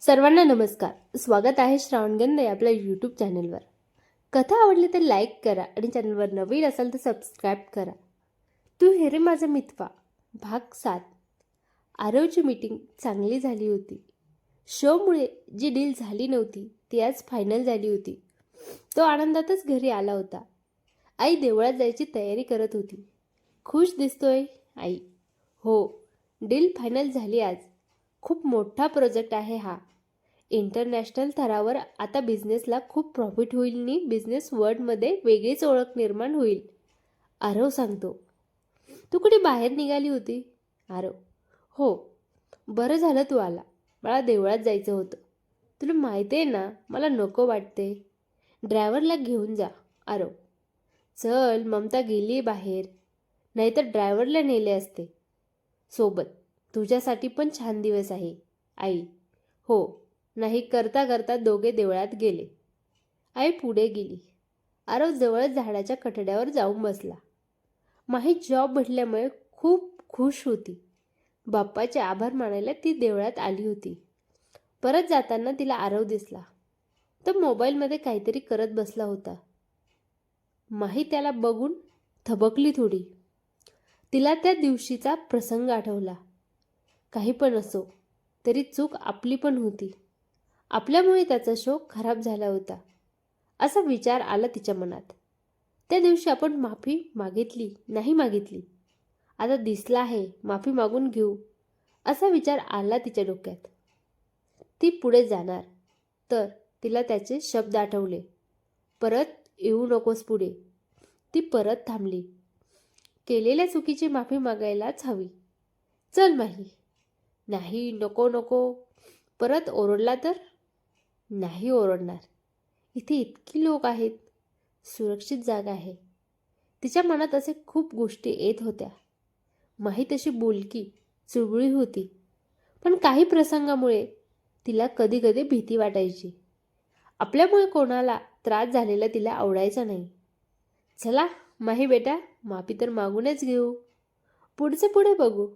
सर्वांना नमस्कार. स्वागत आहे श्रावणगंध या आपल्या यूट्यूब चॅनलवर कथा आवडली तर लाईक करा आणि चॅनलवर नवीन असाल तर सबस्क्राईब करा. तू हे रे माझा मितवा. भाग सात. आरवची मीटिंग चांगली झाली होती. शोमुळे जी डील झाली नव्हती ती आज फायनल झाली होती. तो आनंदातच घरी आला होता. आई देवळात जायची तयारी करत होती. खुश दिसतोय आई. हो डील फायनल झाली आज. खूप मोठा प्रोजेक्ट आहे हा. इंटरनॅशनल थरावर आता बिझनेसला खूप प्रॉफिट होईल आणि बिझनेस वर्ल्डमध्ये वेगळीच ओळख निर्माण होईल. आरव सांगतो. तू कुठे बाहेर निघाली होती? आरव. हो. बरं झालं तू आला. मला देवळात जायचं होतं. तुला माहिती आहे ना मला नको वाटते. ड्रायव्हरला घेऊन जा. आरव. चल ममता गेली बाहेर. नाहीतर ड्रायव्हरला नेले असते. सोबत. तुझ्यासाठी पण छान दिवस आहे आई. हो नाही करता करता दोघे देवळात गेले. आई पुढे गेली. आरव जवळच झाडाच्या कठड्यावर जाऊन बसला. माही जॉब भेटल्यामुळे खूप खुश होती. बाप्पाचे आभार मानायला ती देवळात आली होती. परत जाताना तिला आरव दिसला. तो मोबाईलमध्ये काहीतरी करत बसला होता. माही त्याला बघून थबकली थोडी. तिला त्या दिवशीचा प्रसंग आठवला. काही पण असो तरी चूक आपली पण होती. आपल्यामुळे त्याचा शोक खराब झाला होता. असा विचार आला तिच्या मनात. त्या दिवशी आपण माफी मागितली नाही मागितली. आता दिसला आहे माफी मागून घेऊ. असा विचार आला तिच्या डोक्यात. ती पुढे जाणार. तर तिला त्याचे शब्द आठवले. परत येऊ नकोस पुढे. ती परत थांबली. केलेल्या चुकीची माफी मागायलाच हवी. चल माही. नाही नको नको. परत ओरडला तर? नाही ओरडणार. इथे इतकी लोक आहेत. सुरक्षित जागा आहे. तिच्या मनात असे खूप गोष्टी येत होत्या. माही तशी बोलकी चुळबुळी होती. पण काही प्रसंगामुळे तिला कधी कधी भीती वाटायची. आपल्यामुळे कोणाला त्रास झालेला तिला आवडायचा नाही. चला माही बेटा माफी तर मागूनच घेऊ. पुढचं पुढे बघू.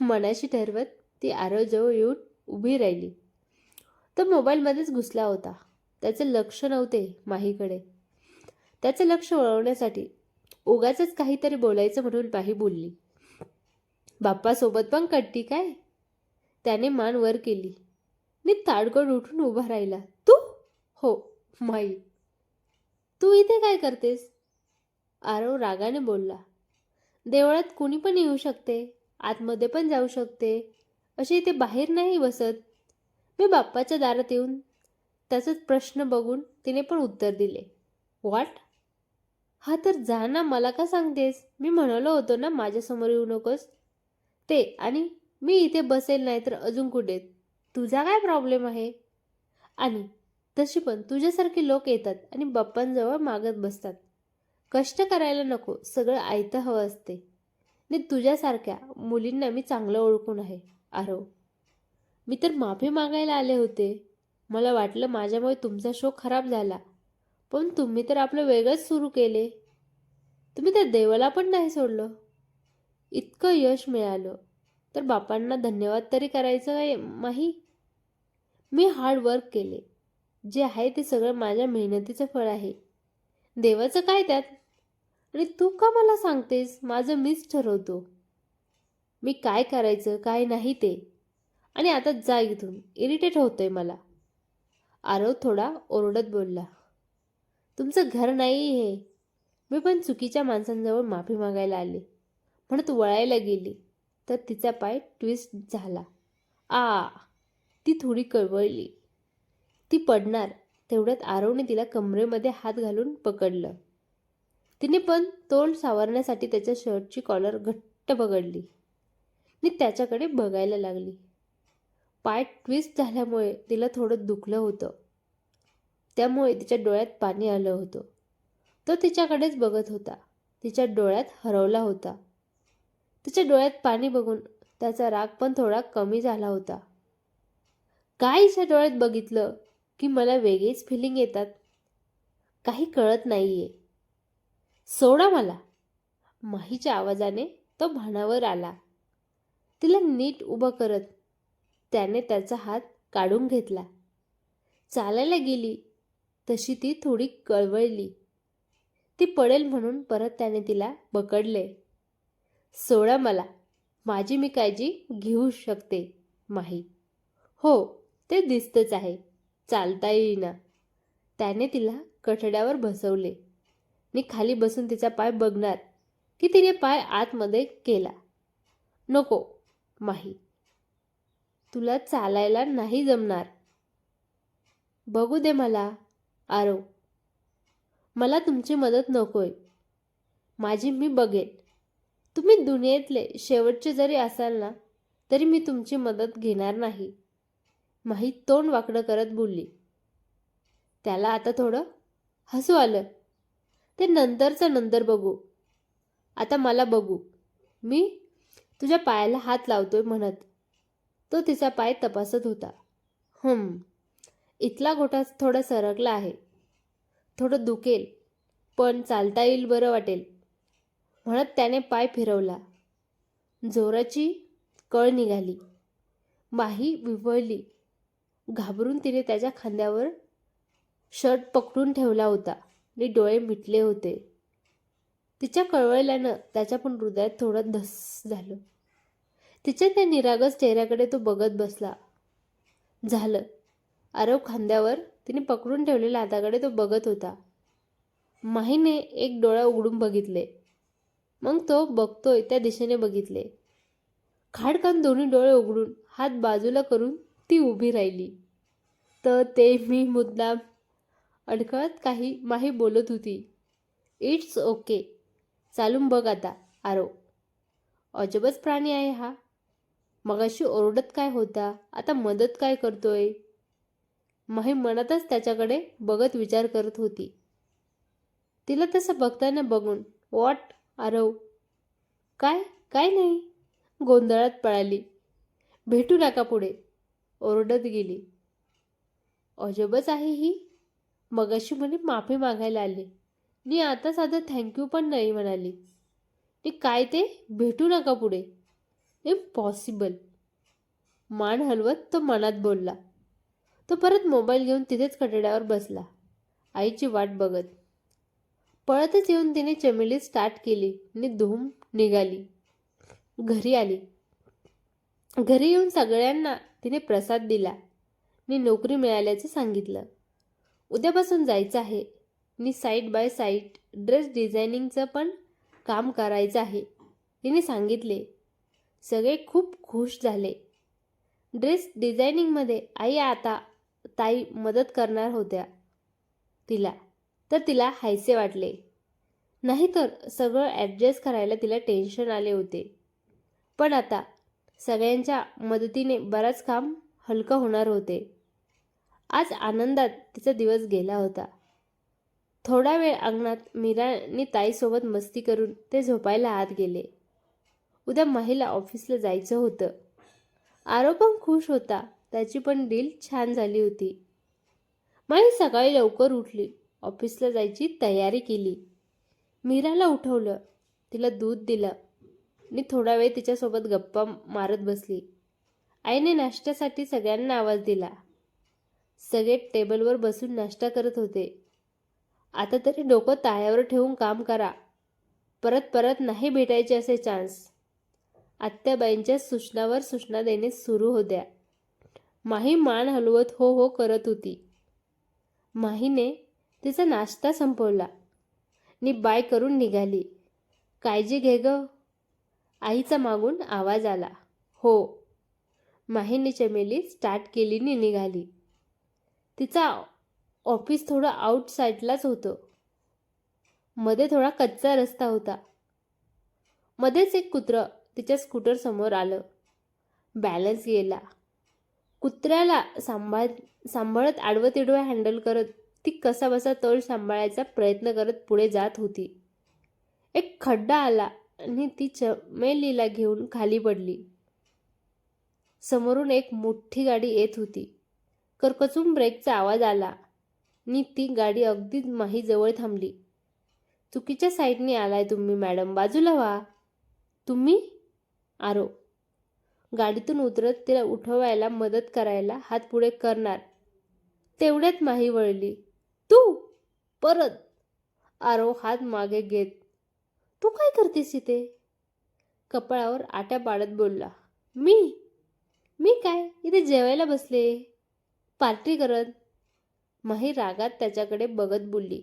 मनाशी ठरवत ती आरवजवळ येऊन उभी राहिली. तो मोबाईलमध्येच घुसला होता. त्याचे लक्ष नव्हते माहीकडे. त्याचं लक्ष वळवण्यासाठी उगाच काहीतरी बोलायचं म्हणून माही बोलली. बाप्पासोबत पण कट्टी काय? त्याने मान वर केली. मी ताडगड उठून उभा राहिला. तू? हो माई. तू इथे काय करतेस? आरव रागाने बोलला. देवळात कुणी पण येऊ शकते? आतमध्ये पण जाऊ शकते? अशी इथे बाहेर नाही बसत. मी बाप्पाच्या दारात येऊन त्याचाच प्रश्न बघून तिने पण उत्तर दिले. वाट हा तर जा ना मला का सांगतेस? मी म्हणालो होतो ना माझ्यासमोर येऊ नकोस. ते आणि मी इथे बसेल नाही तर अजून कुठे? तुझा काय प्रॉब्लेम आहे? आणि तशी पण तुझ्यासारखे लोक येतात आणि बाप्पांजवळ मागत बसतात. कष्ट करायला नको सगळं आयतं हवं असते. आणि तुझ्यासारख्या मुलींना मी चांगलं ओळखून आहे. आरव हो. मी तर माफी मागायला आले होते. मला वाटलं माझ्यामुळे तुमचा शो खराब झाला. पण तुम्ही तर आपलं वेगळंच सुरू केले. तुम्ही त्या देवाला पण नाही सोडलं. इतकं यश मिळालं. तर बापांना धन्यवाद तरी करायचं काय माही? मी हार्ड वर्क केले. जे आहे ते सगळं माझ्या मेहनतीचं फळ आहे. देवाचं काय त्यात? आणि तू का मला सांगतेस? माझं मीच ठरवतो. मी काय करायचं काय नाही ते. आणि आता जा इथून. इरिटेट होतंय मला. आरव थोडा ओरडत बोलला. तुमचं घर नाही हे. मी पण चुकीच्या माणसांजवळ माफी मागायला आले. म्हणत वळायला गेली. तर तिचा पाय ट्विस्ट झाला. आ ती थोडी कळवळली. ती पडणार. तेवढ्यात आरवने तिला कमरेमध्ये हात घालून पकडलं. तिने पण तोंड सावरण्यासाठी त्याच्या शर्टची कॉलर घट्ट पकडली. मी त्याच्याकडे बघायला लागली. पाय ट्विस्ट झाल्यामुळे तिला थोडं दुखलं होतं. त्यामुळे तिच्या डोळ्यात पाणी आलं होतं. तो तिच्याकडेच बघत होता. तिच्या डोळ्यात हरवला होता. तिच्या डोळ्यात पाणी बघून त्याचा राग पण थोडा कमी झाला होता. काय हिच्या डोळ्यात बघितलं? की मला वेगळीच फिलिंग येतात? काही कळत नाहीये. सोडा मला. माहीच्या आवाजाने तो भानावर आला. तिला नीट उभं करत त्याने त्याचा हात काढून घेतला. चालायला गेली तशी ती थोडी कळवळली. ती पडेल म्हणून परत त्याने तिला पकडले. सोडा मला माझी मी काळजी घेऊ शकते माही. हो ते दिसतंच आहे चालता येईना. त्याने तिला कठड्यावर बसवले. मी खाली बसून तिचा पाय बघणार की तिने पाय आतमध्ये केला. नको माही. तुला चालायला नाही जमणार. बघू दे मला आरो मला तुमची मदत नकोय. माझी मी बघेन. तुम्ही दुनियेतले शेवटचे जरी असाल ना तरी मी तुमची मदत घेणार नाही. माही तोंड वाकडं करत बोलली. त्याला आता थोडं हसू आलं. ते नंतरचं नंतर बघू. आता मला बघू. मी तुझ्या पायाला हात लावतोय म्हणत. तो तिचा पाय तपासत होता. हं इथला गोटा थोडा सरकला आहे. थोडं दुखेल. पण चालता येईल बरं वाटेल. म्हणत त्याने पाय फिरवला. जोराची कळ निघाली. माही विवळली. घाबरून तिने त्याच्या खांद्यावर शर्ट पकडून ठेवला होता आणि डोळे मिटले होते. तिच्या कळवळल्यानं त्याच्या पण हृदयात थोडं धस झालं. तिच्या त्या निरागस चेहऱ्याकडे तो बघत बसला. झालं. आरव खांद्यावर तिने पकडून ठेवलेल्या हाताकडे तो बघत होता. माहीने एक डोळा उघडून बघितले. मग तो बघतोय त्या दिशेने बघितले. खाडकान दोन्ही डोळे उघडून हात बाजूला करून ती उभी राहिली. तर ते मी मुद्दाम अडकळत काही माही बोलत होती. It's okay. चालून बघ आता आरो. अजबच प्राणी आहे हा. मगाशी ओरडत काय होता आता मदत काय करतोय? माही मनातच त्याच्याकडे बघत विचार करत होती. तिला तसं बघताना बघून वॉट आरव? काय काय नाही. गोंधळात पळाली. भेटू नका पुढे. ओरडत गेली. अजबच आहे ही? मगाशी म्हणे माफी मागायला आली. नी आता साधं थँक्यू पण नाही म्हणाली. नी काय ते? भेटू नका पुढे. इम्पॉसिबल मान हलवत तो मनात बोलला. तो परत मोबाईल घेऊन तिथेच कटड्यावर बसला. आईची वाट बघत. पळतच येऊन तिने चमेली स्टार्ट केली आणि धूम निघाली. घरी आली. घरी येऊन सगळ्यांना तिने प्रसाद दिला. आणि नोकरी मिळाल्याचं सांगितलं. उद्यापासून जायचं आहे. मी साईड बाय साईड ड्रेस डिझायनिंगचं पण काम करायचं आहे. तिने सांगितले सगळे खूप खुश झाले. ड्रेस डिझायनिंगमध्ये आई आता ताई मदत करणार होत्या तिला. तर तिला हायसे वाटले. नाहीतर सगळं ॲडजस्ट करायला तिला टेन्शन आले होते. पण आता सगळ्यांच्या मदतीने बराच काम हलकं होणार होते. आज आनंदात तिचा दिवस गेला होता. थोडा वेळ अंगणात मीरानी ताईसोबत मस्ती करून ते झोपायला आत गेले. उद्या महिला ऑफिसला जायचं होतं. आरो पण खुश होता. त्याची पण डील छान झाली होती. माई सकाळी लवकर उठली. ऑफिसला जायची तयारी केली. मीराला उठवलं. तिला दूध दिलं. आणि थोडा वेळ तिच्यासोबत गप्पा मारत बसली. आईने नाश्त्यासाठी सगळ्यांना आवाज दिला. सगळे टेबलवर बसून नाश्ता करत होते. आता तरी डोकं ताळ्यावर ठेवून काम करा. परत परत नाही भेटायचे असे चान्स. आत्याबाईंच्या सूचनावर सूचना देणे सुरू होत्या. माही मान हलवत हो हो करत होती. माहीने तिचा नाश्ता संपवला. नि बाय करून निघाली. काळजी घे ग. आईचा मागून आवाज आला. हो. माहीने चमेली स्टार्ट केली नि निघाली. तिचा ऑफिस थोडं आउटसाईडलाच होतं. मध्ये थोडा कच्चा रस्ता होता. मध्येच एक कुत्रं तिच्या स्कूटर समोर आलं. बॅलन्स गेला. कुत्र्याला सांभाळ सांभाळत आडवं तिडवं हँडल करत ती कसाबसा तळ तोल सांभाळायचा प्रयत्न करत पुढे जात होती. एक खड्डा आला आणि ती चमेलीला घेऊन खाली पडली. समोरून एक मोठी गाडी येत होती. करकचून ब्रेकचा आवाज आला. नी ती गाडी अगदी माहीजवळ थांबली. चुकीच्या साईडने आलाय तुम्ही मॅडम. बाजूला व्हा. तुम्ही? आरो. गाडीतून उतरत तिला उठवायला मदत करायला हात पुढे करणार. तेवढ्यात माही वळली. तू? परत? आरो हात मागे घेत. तू काय करतेस इथे? कपाळावर आट्या पाडत बोलला. मी? मी काय? इथे जेवायला बसले. पार्टी करत. माही रागात त्याच्याकडे बघत बोलली.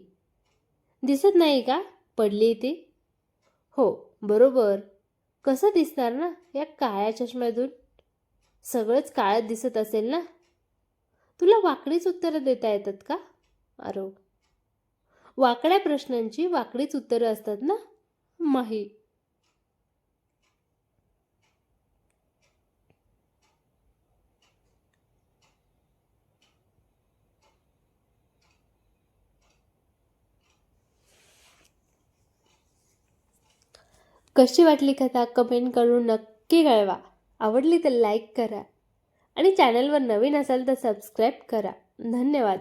दिसत नाही का? पडली ती? हो बरोबर. कसं दिसणार ना या काळ्या चष्म्यातून? सगळंच काळ्यात दिसत असेल ना? तुला वाकडीच उत्तरं देता येतात का? अरो वाकड्या प्रश्नांची वाकडीच उत्तरं असतात ना माही? कशी वाटली कथा कमेंट करून नक्की कळवा. आवडली तर लाईक करा. आणि चॅनलवर नवीन असाल तर सबस्क्राईब करा. धन्यवाद.